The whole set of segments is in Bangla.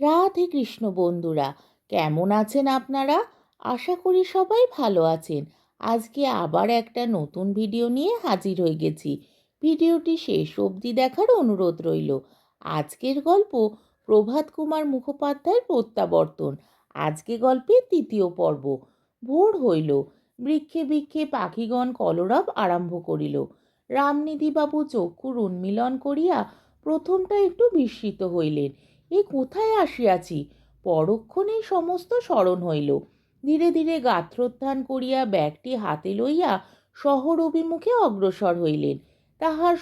রাধে কৃষ্ণ বন্ধুরা, কেমন আছেন আপনারা? আশা করি সবাই ভালো আছেন। আজকে আবার একটা নতুন ভিডিও নিয়ে হাজির হয়ে গেছি। ভিডিওটি শেষ অবধি দেখার অনুরোধ রইল। আজকের গল্প প্রভাত কুমার মুখোপাধ্যায়ের প্রত্যাবর্তন। আজকে গল্পের তৃতীয় পর্ব। ভোর হইল। বৃক্ষে বৃক্ষে পাখিগণ কলরব আরম্ভ করিল। রামনিধিবাবু চক্ষুর উন্মিলন করিয়া প্রথমটা একটু বিস্মিত হইলেন। এ কোথায় আসিয়াছি? পরক্ষণেই সমস্ত স্মরণ হইল। ধীরে ধীরে গাত্রোত্থান করিয়া ব্যাগটি হাতে লইয়া শহর অভিমুখে অগ্রসর হইলেন। তাহার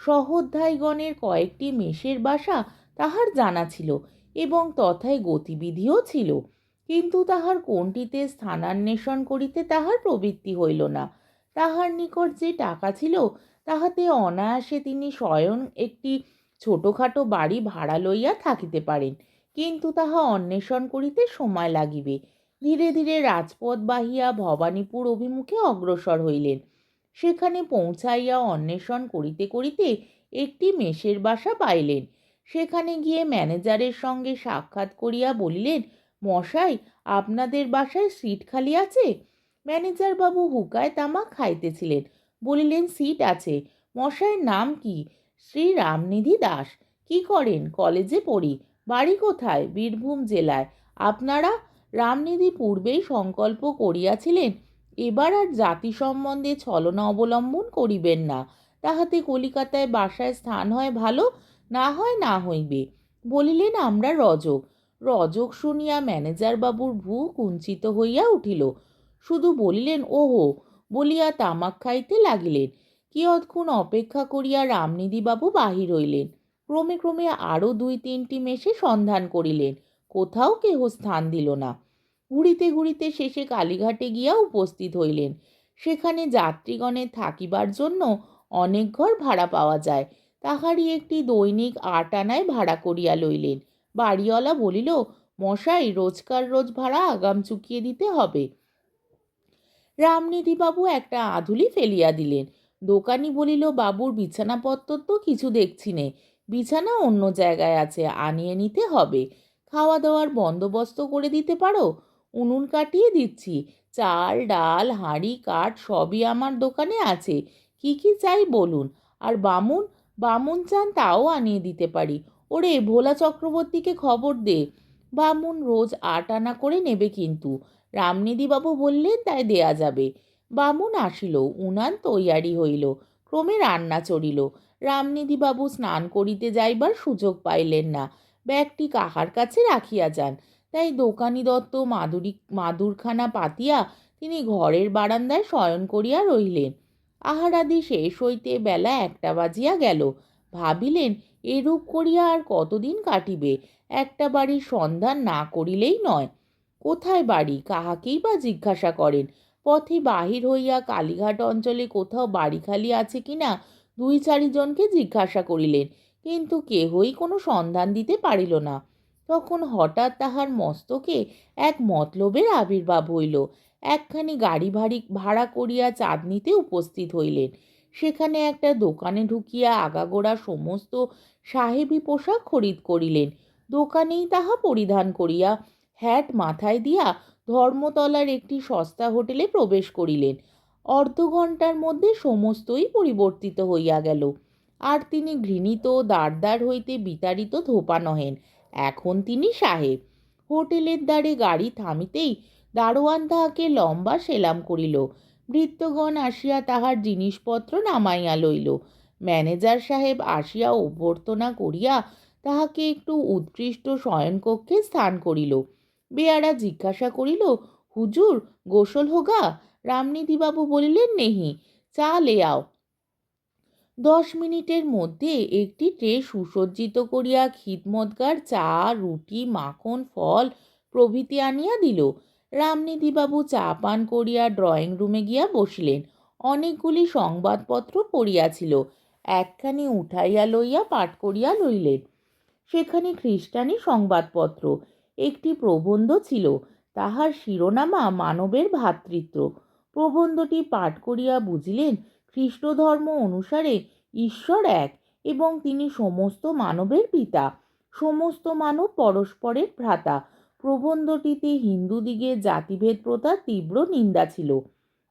সহোধ্যায়গণের কয়েকটি মেষের বাসা তাহার জানা ছিল এবং তথায় গতিবিধিও ছিল। কিন্তু তাহার কোনটিতে স্থানান্বেষণ করিতে তাহার প্রবৃত্তি হইল না। তাহার নিকট যে টাকা ছিল, তাহাতে অনায়াসে তিনি স্বয়ং একটি ছোটোখাটো বাড়ি ভাড়া লইয়া থাকিতে পারেন, কিন্তু তাহা অন্বেষণ করিতে সময় লাগিবে। ধীরে ধীরে রাজপথ বাহিয়া ভবানীপুর অভিমুখে অগ্রসর হইলেন। সেখানে পৌঁছাইয়া অন্বেষণ করিতে করিতে একটি মেষের বাসা পাইলেন। সেখানে গিয়ে ম্যানেজারের সঙ্গে সাক্ষাৎ করিয়া বলিলেন, মশাই, আপনাদের বাসায় সিট খালি আছে? ম্যানেজার বাবু হুকায় তামাক খাইতেছিলেন। বলিলেন, সিট আছে। মশাইয়ের নাম কি? শ্রী রামনিধি দাস। কি করেন? কলেজে পড়ি। বাড়ি কোথায়? বীরভূম জেলায়। আপনারা রামনিধি পূর্বেই সংকল্প করিয়াছিলেন, এবার আর জাতি সম্বন্ধে ছলনা অবলম্বন করিবেন না। তাহাতে কলিকাতায় বাসায় স্থান হয় ভালো, না হয় না হইবে। বলিলেন, আমরা রজক। রজক শুনিয়া ম্যানেজার বাবুর ভূ কুঞ্চিত হইয়া উঠিল। শুধু বলিলেন, ওহো! বলিয়া তামাক খাইতে লাগিলেন। কিয়ৎক্ষণ অপেক্ষা করিয়া রামনিধিবাবু বাহির হইলেন। ক্রমে ক্রমে আরও দুই তিনটি মেশে সন্ধান করিলেন। কোথাও কেহ স্থান দিল না। ঘুরিতে ঘুরিতে শেষে কালীঘাটে গিয়া উপস্থিত হইলেন। সেখানে যাত্রীগণের থাকিবার জন্য অনেক ঘর ভাড়া পাওয়া যায়। তাহারই একটি দৈনিক আট আনায় ভাড়া করিয়া লইলেন। বাড়িওয়ালা বলিল, মশাই, রোজকার রোজ ভাড়া আগাম চুকিয়ে দিতে হবে। রামনিধিবাবু একটা আধুলি ফেলিয়া দিলেন। দোকানি বলিল, বাবুর বিছানাপত্র তো কিছু দেখছি নে। বিছানা অন্য জায়গায় আছে, আনিয়ে নিতে হবে। খাওয়া দাওয়ার বন্দোবস্ত করে দিতে পারো? উনুন কাটিয়ে দিচ্ছি। চাল, ডাল, হাঁড়ি, কাঠ সবই আমার দোকানে আছে। কি কি চাই বলুন? আর বামুন? বামুন চান তাও আনিয়ে দিতে পারি। ওরে, ভোলা চক্রবর্তীকে খবর দে। বামুন রোজ আট আনা করে নেবে কিন্তু। রামনিধিবাবু বললেন তাই দেয়া যাবে। বামুন আসিল, উনান তৈয়ারি হইল, ক্রমে রান্না চড়িল রামনিধিবাবু স্নান করিতে যাইবার সুযোগ পাইলেন না। ব্যাগটি কাহার কাছে রাখিয়া যান? তাই দোকানি দত্ত মাদুরি, মাদুরখানা পাতিয়া তিনি ঘরের বারান্দায় শয়ন করিয়া রহিলেন। আহারাদি শেষ হইতে বেলা একটা বাজিয়া গেল। ভাবিলেন, এরূপ করিয়া আর কতদিন কাটিবে? একটা বাড়ির সন্ধান না করিলেই নয়। কোথায় বাড়ি? কাহাকেই বা জিজ্ঞাসা করেন। পথে বাহির হইয়া কালীঘাট অঞ্চলে কোথাও বাড়ি খালি আছে কি না দুই চারিজনকে জিজ্ঞাসা করিলেন, কিন্তু কেহই কোনো সন্ধান দিতে পারিল না। তখন হঠাৎ তাহার মস্তকে এক মতলবের আবির্ভাব হইল। একখানি গাড়ি ভাড়ি ভাড়া করিয়া চাঁদনিতে উপস্থিত হইলেন। সেখানে একটা দোকানে ঢুকিয়া আগাগোড়া সমস্ত সাহেবী পোশাক খরিদ করিলেন। দোকানেই তাহা পরিধান করিয়া, হ্যাট মাথায় দিয়া ধর্মতলার একটি সস্তা হোটেলে প্রবেশ করিলেন। অর্ধ ঘণ্টার মধ্যে সমস্তই পরিবর্তিত হইয়া গেল। আর তিনি ঘৃণিত দাঁড় হইতে বিতাড়িত ধোপা নহেন। এখন তিনি সাহেব। হোটেলের দ্বারে গাড়ি থামিতেই দারোয়ান তাহাকে লম্বা সেলাম করিল। ভৃত্যগণ আসিয়া তাহার জিনিসপত্র নামাইয়া লইল। ম্যানেজার সাহেব আসিয়া অভ্যর্থনা করিয়া তাহাকে একটু উৎকৃষ্ট শয়নকক্ষে স্থান করিল। বেয়ারা জিজ্ঞাসা করিল, হুজুর, গোসল হোগা? রামনিধিবাবু বলিলেন, নেহি, চা লেয়াও দশ মিনিটের মধ্যে একটি ট্রে সুসজ্জিত করিয়া খিদমতগার চা, রুটি, মাখন, ফল প্রভৃতি আনিয়া দিল। রামনিধিবাবু চা পান করিয়া ড্রয়িং রুমে গিয়া বসিলেন। অনেকগুলি সংবাদপত্র পড়িয়াছিল। একখানি উঠাইয়া লইয়া পাঠ করিয়া লইলেন। সেখানে খ্রিস্টানি সংবাদপত্র। একটি প্রবন্ধ ছিল। তাহার শিরোনামা মানবের ভ্রাতৃত্ব প্রবন্ধটি পাঠ করিয়া বুঝিলেন খ্রিস্ট ধর্ম অনুসারে ঈশ্বর এক এবং তিনি সমস্ত মানবের পিতা। সমস্ত মানব পরস্পরের ভ্রাতা। প্রবন্ধটিতে হিন্দুদিগের জাতিভেদ প্রথার তীব্র নিন্দা ছিল।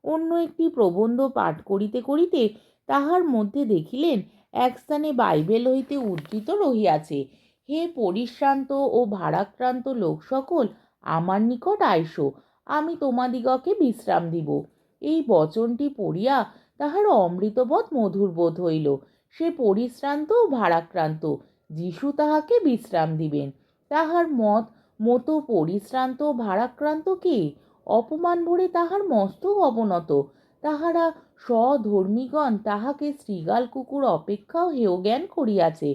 অন্য একটি প্রবন্ধ পাঠ করিতে করিতে তাহার মধ্যে দেখিলেন, এক স্থানে বাইবেল হইতে উদ্ধৃত রহিয়াছে। হে পরিশ্রান্ত ও ভারাক্রান্ত লোক সকল আমার নিকট আইসো, আমি তোমাদিগকে বিশ্রাম দিব। এই বচনটি পড়িয়া তাহার অমৃতবৎ মধুর বোধ হইল। সে পরিশ্রান্ত ও ভারাক্রান্ত, যিশু তাহাকে বিশ্রাম দিবেন। তাহার মত মতো পরিশ্রান্ত ভারাক্রান্ত কে? অপমান ভরে তাহার মস্তক অবনত। তাহারা স্বধর্মীগণ তাহাকে শ্রীগাল কুকুর অপেক্ষাও হেয় জ্ঞান করিয়াছে।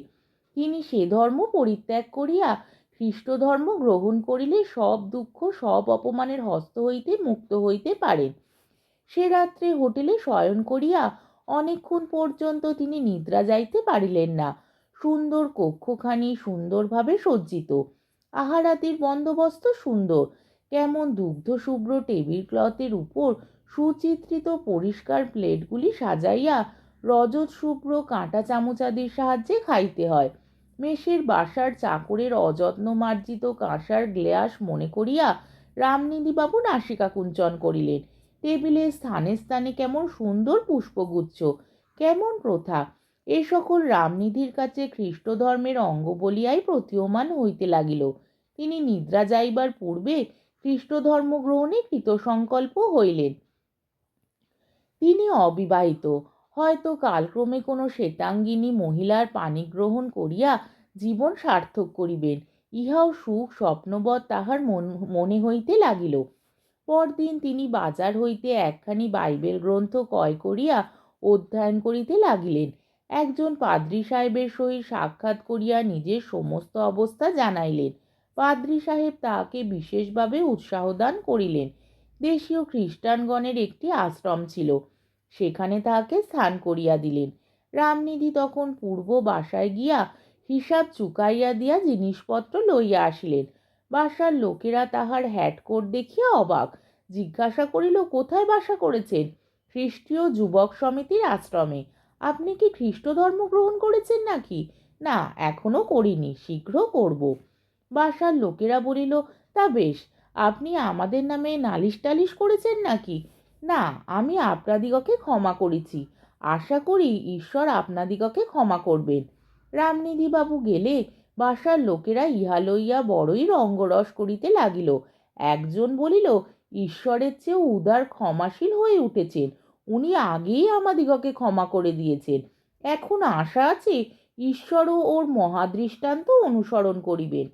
তিনি সে ধর্ম পরিত্যাগ করিয়া খ্রিস্ট ধর্ম গ্রহণ করিলে সব দুঃখ, সব অপমানের হস্ত হইতে মুক্ত হইতে পারেন। সে রাত্রে হোটেলে শয়ন করিয়া অনেকক্ষণ পর্যন্ত তিনি নিদ্রা যাইতে পারিলেন না। সুন্দর কক্ষখানি সুন্দরভাবে সজ্জিত। আহারাতির বন্দোবস্ত সুন্দর। কেমন দুগ্ধ শুভ্র টেবিল ক্লথের উপর সুচিত্রিত পরিষ্কার প্লেটগুলি সাজাইয়া রজত শুভ্র কাঁটা চামচাদির সাহায্যে খাইতে হয়। মেষের চাকরের অযত্ন মার্জিত কাঁসার গ্লাস মনে করিয়া রামনিধিবাবু নাসিকা কুঞ্চন করিলেন। টেবিলে স্থানে স্থানে কেমন সুন্দর পুষ্পগুচ্ছ, কেমন প্রথা, এ সকল রামনিধির কাছে খ্রিস্ট ধর্মের অঙ্গ বলিয়াই প্রতীয়মান হইতে লাগিল। তিনি নিদ্রা যাইবার পূর্বে খ্রিস্ট ধর্ম গ্রহণে কৃতসংকল্প হইলেন। তিনি অবিবাহিত হয়তো কালক্রমে কোনো শ্বেতাঙ্গিনী মহিলার পানি গ্রহণ করিয়া জীবন সার্থক করিবেন। ইহাও সুখ, স্বপ্নবৎ তাহার মন, মনে হইতে লাগিল। পরদিন তিনি বাজার হইতে একখানি বাইবেল গ্রন্থ ক্রয় করিয়া অধ্যয়ন করিতে লাগিলেন। একজন পাদ্রী সাহেবের সহিত সাক্ষাৎ করিয়া নিজের সমস্ত অবস্থা জানাইলেন। পাদ্রী সাহেব তাহাকে বিশেষভাবে উৎসাহ দান করিলেন। দেশীয় খ্রিস্টানগণের একটি আশ্রম ছিল। সেখানে তাহাকে স্থান করিয়া দিলেন। রামনিধি তখন পূর্ব বাসায় গিয়া হিসাব চুকাইয়া দিয়া জিনিসপত্র লইয়া আসিলেন। বাসার লোকেরা তাহার হ্যাটকোট দেখিয়া অবাক। জিজ্ঞাসা করিল, কোথায় বাসা করেছেন? খ্রিস্টীয় যুবক সমিতির আশ্রমে। আপনি কি খ্রিস্ট ধর্ম গ্রহণ করেছেন নাকি? না, এখনও করিনি, শীঘ্র করব। বাসার লোকেরা বলিল, তা বেশ, আপনি আমাদের নামে নালিশ টালিশ করেছেন নাকি? না, আমি আপনাদিগকে ক্ষমা করেছি। আশা করি ঈশ্বর আপনাদিগকে ক্ষমা করবেন। রামনিধিবাবু গেলে বাসার লোকেরা ইহা লইয়া বড়ই রঙ্গরস করিতে লাগিল। একজন বলিল, ঈশ্বরের চেয়েও উদার ক্ষমাশীল হয়ে উঠেছেন। উনি আগেই আমাদিগকে ক্ষমা করে দিয়েছেন। এখন আশা আছে ঈশ্বরও ওর মহাদৃষ্টান্ত অনুসরণ করিবেন।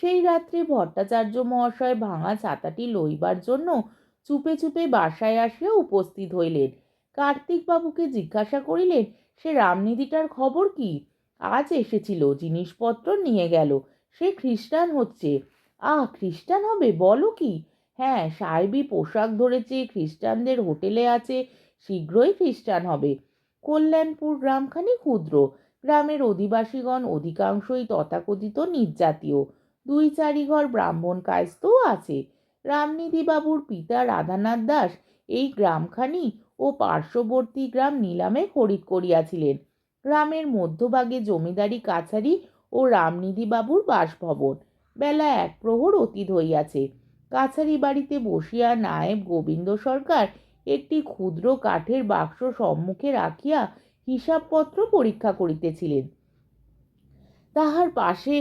সেই রাত্রে ভট্টাচার্য মহাশয় ভাঙা ছাতাটি লইবার জন্য চুপে চুপে বাসায় আসিয়া উপস্থিত হইলেন। কার্তিকবাবুকে জিজ্ঞাসা করিলেন, সে রামনিধিটার খবর কি? আজ এসেছিল, জিনিসপত্র নিয়ে গেল, সে খ্রিস্টান হচ্ছে। আহ, খ্রিস্টান হবে, বলো কি? হ্যাঁ সাহেবি পোশাক ধরেছে, খ্রিস্টানদের হোটেলে আছে, শীঘ্রই খ্রিস্টান হবে। কল্যাণপুর গ্রামখানি ক্ষুদ্র, গ্রামের অধিবাসীগণ অধিকাংশই তথাকথিত নির্জাতীয় দুই চারি ঘর ব্রাহ্মণ কায়স্থও আছে। রামনিধিবাবুর পিতা রাধানাথ দাস এই গ্রামখানি ও পার্শ্ববর্তী গ্রাম নিলামে খরিদ করিয়াছিলেন। গ্রামের মধ্যভাগে জমিদারি কাছারি ও রামনিধিবাবুর বাসভবন। বেলা এক প্রহর অতীত হইয়াছে। কাছারি বাড়িতে বসিয়া নায়েব গোবিন্দ সরকার একটি ক্ষুদ্র কাঠের বাক্স সম্মুখে রাখিয়া হিসাবপত্র পরীক্ষা করিতেছিলেন। তাহার পাশে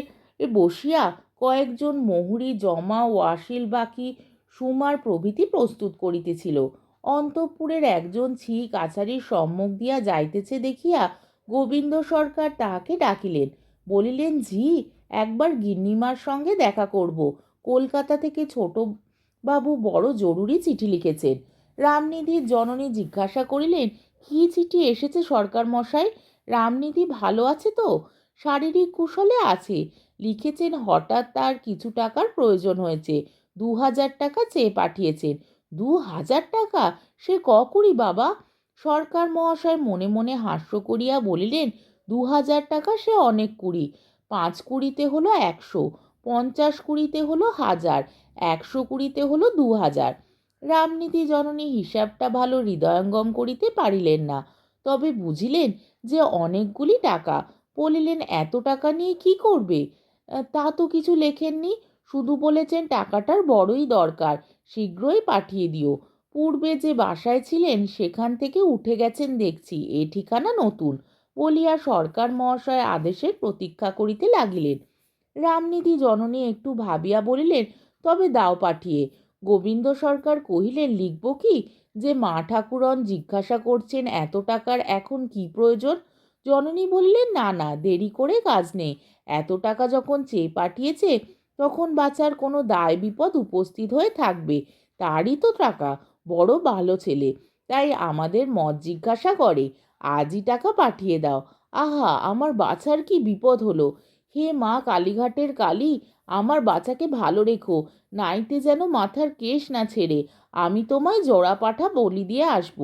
বসিয়া কয়েকজন মহুরি জমা ওয়াসিল বাকি সুমার প্রভৃতি প্রস্তুত করিতেছিল। অন্তঃপুরের একজন ছি কাছারির সম্মুখ দিয়া যাইতেছে দেখিয়া গোবিন্দ সরকার তাহাকে ডাকিলেন, বলিলেন, ঝি, একবার গিন্নিমার সঙ্গে দেখা করব। কলকাতা থেকে ছোট বাবু বড় জরুরি চিঠি লিখেছেন। রামনিধির জননী জিজ্ঞাসা করিলেন, কী চিঠি এসেছে সরকার মশাই রামনিধি ভালো আছে তো? শারীরিক কুশলে আছে। লিখেছেন, হঠাৎ তার কিছু টাকার প্রয়োজন হয়েছে। দু হাজার টাকা চেয়ে পাঠিয়েছেন। দু হাজার টাকা? সে ককুড়ি বাবা? সরকার মহাশয় মনে মনে হাস্য করিয়া বলিলেন দু হাজার টাকা সে অনেক কুড়ি। পাঁচ কুড়িতে হলো একশো। পঞ্চাশ কুড়িতে হলো হাজার। একশো কুড়িতে হলো দু হাজার রামনীতি জননী হিসাবটা ভালো হৃদয়ঙ্গম করিতে পারিলেন না। তবে বুঝিলেন যে অনেকগুলি টাকা। বলিলেন, এত টাকা নিয়ে কি করবে? তা তো কিছু লেখেননি। শুধু বলেছেন টাকাটার বড়ই দরকার, শীঘ্রই পাঠিয়ে দিও। পূর্বে যে বাসায় ছিলেন, সেখান থেকে উঠে গেছেন দেখছি, এ ঠিকানা নতুন, বলিয়া সরকার মহাশয় আদেশের প্রতীক্ষা করিতে লাগিলেন। রামনিধি জননী একটু ভাবিয়া বলিলেন, তবে দাও পাঠিয়ে। গোবিন্দ সরকার কহিলেন, লিখব কি? যে মা ঠাকুরন জিজ্ঞাসা করছেন এত টাকার এখন কি প্রয়োজন? জননী বললেন, না না, দেরি করে কাজ নেই। এত টাকা যখন চেয়ে পাঠিয়েছে, তখন বাচ্চার কোনো দায় বিপদ উপস্থিত হয়ে থাকবে। তারই তো টাকা, বড় ভালো ছেলে। তাই আমাদের মত জিজ্ঞাসা করে, আজই টাকা পাঠিয়ে দাও। আহা, আমার বাছার কি বিপদ হলো? হে মা কালীঘাটের কালী, আমার বাচ্চাকে ভালো রেখো। নাইতে যেন মাথার কেশ না ছেড়ে, আমি তোমায় জোড়া পাঠা বলি দিয়ে আসব।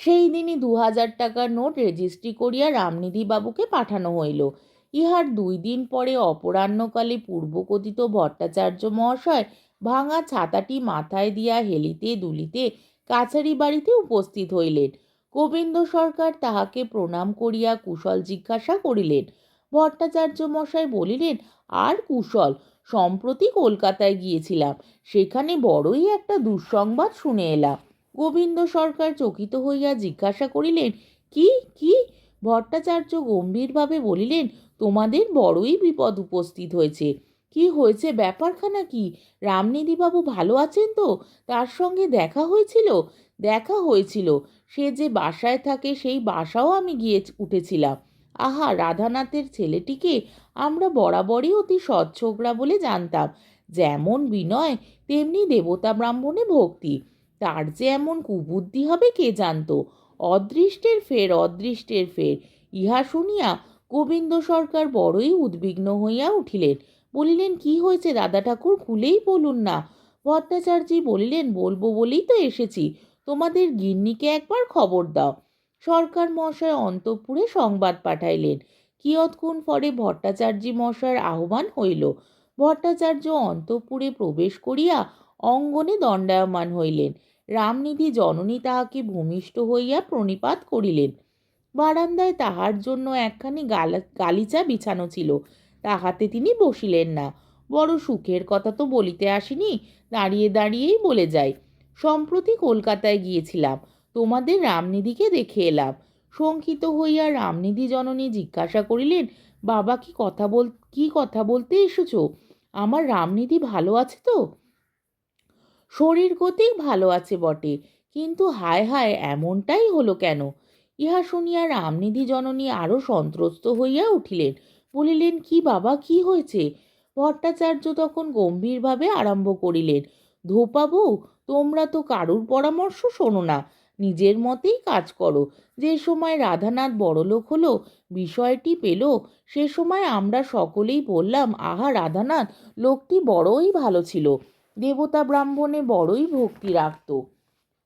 সেই দিনই দু হাজার টাকার নোট রেজিস্ট্রি করিয়া রামনিধি বাবুকে পাঠানো হইল। ইহার দুই দিন পরে অপরাহ্নকালে পূর্বকথিত ভট্টাচার্য মহাশয় ভাঙা ছাতাটি মাথায় দিয়া হেলিতে দুলিতে কাছারি বাড়িতে উপস্থিত হইলেন। গোবিন্দ সরকার তাহাকে প্রণাম করিয়া কুশল জিজ্ঞাসা করিলেন। ভট্টাচার্য মশাই বলিলেন, আর কুশল, সম্প্রতি কলকাতায় গিয়েছিলাম। সেখানে বড়ই একটা দুঃসংবাদ শুনে এলাম। গোবিন্দ সরকার চকিত হইয়া জিজ্ঞাসা করিলেন, কি কি? ভট্টাচার্য গম্ভীরভাবে বলিলেন, তোমাদের বড়ই বিপদ উপস্থিত হয়েছে। কি হয়েছে, ব্যাপারখানা কি? রামনিধিবাবু ভালো আছেন তো? তার সঙ্গে দেখা হয়েছিল? দেখা হয়েছিল। সে যে বাসায় থাকে, সেই বাসাও আমি গিয়ে উঠেছিলাম। আহা, রাধানাথের ছেলেটিকে আমরা বরাবরই অতি সচ্ছগড়া বলে জানতাম। যেমন বিনয়, তেমনি দেবতা ব্রাহ্মণে ভক্তি। তার যে এমন কুবুদ্ধি হবে কে জানতো? অদৃষ্টের ফের অদৃষ্টের ফের। ইহা শুনিয়া গোবিন্দ সরকার বড়ই উদ্বিগ্ন হইয়া উঠিলেন। বলিলেন, কি হয়েছে দাদা ঠাকুর? খুলেই বলুন না। ভট্টাচার্যি বলিলেন, বলব বলেই তো এসেছি। তোমাদের গিন্নিকে একবার খবর দাও। সরকার মশাই অন্তঃপুরে সংবাদ পাঠাইলেন। কিয়ৎক্ষণ পরে ভট্টাচার্যি মশাইয়ের আহ্বান হইল। ভট্টাচার্য অন্তঃপুরে প্রবেশ করিয়া অঙ্গনে দণ্ডায়মান হইলেন। রামনিধি জননী তাহাকে ভূমিষ্ঠ হইয়া প্রণিপাত করিলেন। বারান্দায় তাহার জন্য একখানি গালা, গালিচা বিছানো ছিল। তাহাতে তিনি বসিলেন না। বড় সুখের কথা তো বলিতে আসিনি, দাঁড়িয়ে দাঁড়িয়েই বলে যাই সম্প্রতি কলকাতায় গিয়েছিলাম, তোমাদের রামনিধিকে দেখে এলাম। শঙ্কিত হইয়া রামনিধি জননী জিজ্ঞাসা করিলেন, বাবা, কি কথা বল, কি কথা বলতে এসেছ? আমার রামনিধি ভালো আছে তো? শরীর গতিক ভালো আছে বটে। কিন্তু হায় হায়, এমনটাই হলো কেন? ইহা শুনিয়া রামনিধি জননী আরও সন্ত্রস্ত হইয়া উঠিলেন। বলিলেন, কি বাবা, কি হয়েছে? ভট্টাচার্য তখন গম্ভীরভাবে আরম্ভ করিলেন, ধোপা বউ, তোমরা তো কারুর পরামর্শ শোনো না। নিজের মতেই কাজ করো। যে সময় রাধানাথ বড়লোক হলো, বিষয়টি পেল, সে সময় আমরা সকলেই বললাম, আহা রাধানাথ, লোকটি বড়ই ভালো ছিল। দেবতা ব্রাহ্মণে বড়ই ভক্তি রাখত।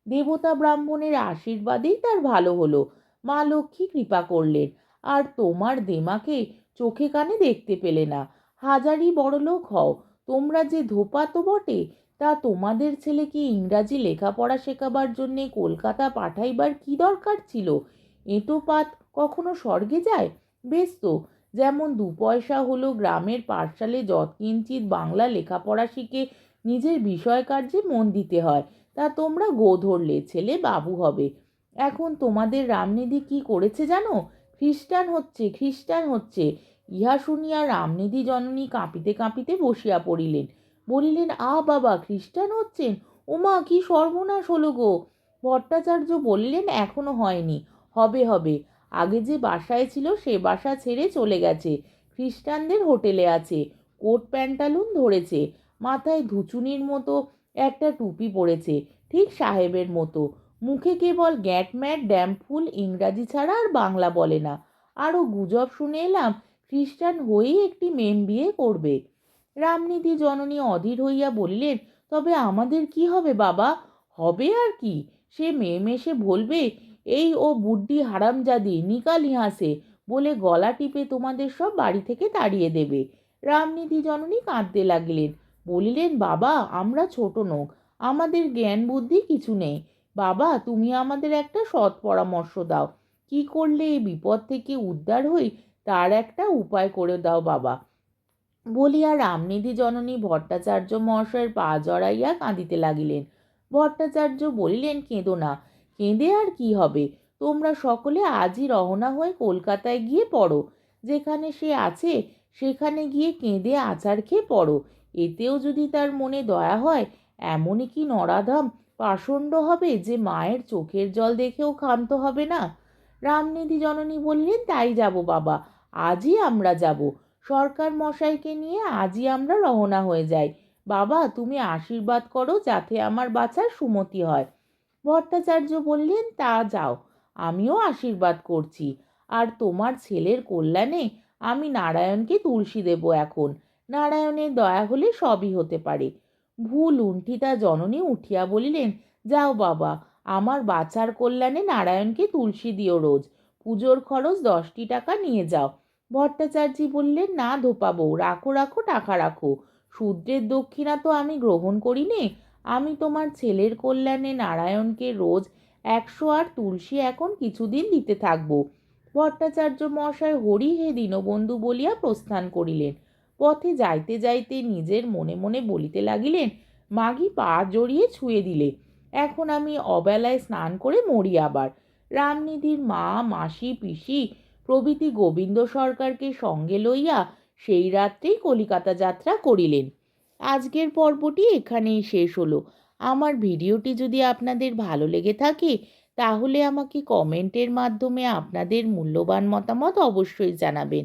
দেবতা ব্রাহ্মণের আশীর্বাদেই তার ভালো হলো। মা লক্ষ্মী কৃপা করলেন। আর তোমার দেমাকে চোখে কানে দেখতে পেলে না। হাজারই বড়লোক হও। তোমরা যে ধোপা তো বটে, তা তোমাদের ছেলেকে ইংরাজি লেখাপড়া শেখাবার জন্যে কলকাতা পাঠাইবার কি দরকার ছিল? এঁটো পাত কখনো স্বর্গে যায়? বেশ তো, যেমন দু পয়সা হলো গ্রামের পাঠশালে যৎকিঞ্চিত বাংলা লেখাপড়া শিখে নিজের বিষয় কার্যে মন দিতে হয়। তা তোমরা গো ধরলে ছেলে বাবু হবে। এখন তোমাদের রামনিধি কি করেছে জানো? খ্রিস্টান হচ্ছে খ্রিস্টান হচ্ছে। ইহা শুনিয়া রামনিধি জননী কাঁপিতে কাঁপিতে বসিয়া পড়িলেন। বলিলেন, আ বাবা, খ্রিস্টান হচ্ছেন? ওমা, কি সর্বনাশ হলো গো? ভট্টাচার্য বললেন, এখনও হয়নি। হবে হবে। আগে যে বাসায় ছিল, সে বাসা ছেড়ে চলে গেছে। খ্রিস্টানদের হোটেলে আছে। কোট, প্যান্টালুন ধরেছে। মাথায় ধুচুনির মতো একটা টুপি পরেছে ঠিক সাহেবের মতো। মুখে কেবল গ্যাট ম্যাট ড্যামফুল ইংরাজি ছাড়া আর বাংলা বলে না। আরও গুজব শুনে এলাম, খ্রিস্টান হয়েই একটি মেম বিয়ে করবে। রামনীতি জননী অধীর হইয়া বলিলেন, তবে আমাদের কি হবে বাবা? হবে আর কি? সে মেম এসে বলবে, এই ও বুড্ডি হারামজাদি, নিকাল ইহাসে বলে গলা টিপে তোমাদের সব বাড়ি থেকে তাড়িয়ে দেবে। রামনিধি জননী কাঁদতে লাগলেন। বলিলেন, বাবা, আমরা ছোট নোক, আমাদের জ্ঞান বুদ্ধি কিছু নেই। বাবা, তুমি আমাদের একটা সৎ পরামর্শ দাও। কি করলে এই বিপদ থেকে উদ্ধার হই, তার একটা উপায় করে দাও বাবা বলিয়া রামনিধি জননী ভট্টাচার্য মহাশয়ের পা জড়াইয়া কাঁদিতে লাগিলেন। ভট্টাচার্য বলিলেন, কেঁদো না, কেঁদে আর কি হবে? তোমরা সকলে আজই রওনা হয়ে কলকাতায় গিয়ে পড়ো। যেখানে সে আছে, সেখানে গিয়ে কেঁদে আচার খেয়ে পড়ো। এতেও যদি তার মনে দয়া হয়, এমনই কি নরাধাম? পাষণ্ড হবে যে মায়ের চোখের জল দেখেও ক্ষান্ত হবে না? রামনিধি জননী বললেন, তাই যাব বাবা, আজই আমরা যাব। সরকার মশাইকে নিয়ে আজই আমরা রওনা হয়ে যাই। বাবা, তুমি আশীর্বাদ করো যাতে আমার বাচ্চার সুমতি হয়। ভট্টাচার্য বললেন, তা যাও, আমিও আশীর্বাদ করছি। আর তোমার ছেলের কল্যাণে আমি নারায়ণকে তুলসী দেব এখন। নারায়ণের দয়া হলে সবই হতে পারে। ভুল উণ্ঠিতা জননী উঠিয়া বলিলেন, যাও বাবা, আমার বাচ্চার কল্যাণে নারায়ণকে তুলসী দিও রোজ। পুজোর খরচ দশটি টাকা নিয়ে যাও। ভট্টাচার্যি বললেন, না ধোপাবো রাখো রাখো, টাকা রাখো। শূদ্রের দক্ষিণা তো আমি গ্রহণ করি নে। আমি তোমার ছেলের কল্যাণে নারায়ণকে রোজ একশো আর তুলসী এখন কিছুদিন দিতে থাকব। ভট্টাচার্য মশাই হরি হে দীনবন্ধু বলিয়া প্রস্থান করিলেন। পথে যাইতে যাইতে নিজের মনে মনে বলিতে লাগিলেন, মাগি পা জড়িয়ে ছুঁয়ে দিলে। এখন আমি অবেলায় স্নান করে মরি আবার। রামনিধির মা, মাসি, পিসি, প্রভৃতি গোবিন্দ সরকারকে সঙ্গে লইয়া সেই রাত্রেই কলিকাতা যাত্রা করিলেন। আজকের পর্বটি এখানেই শেষ হলো। আমার ভিডিওটি যদি আপনাদের ভালো লেগে থাকে, তাহলে আমাকে কমেন্টের মাধ্যমে আপনাদের মূল্যবান মতামত অবশ্যই জানাবেন।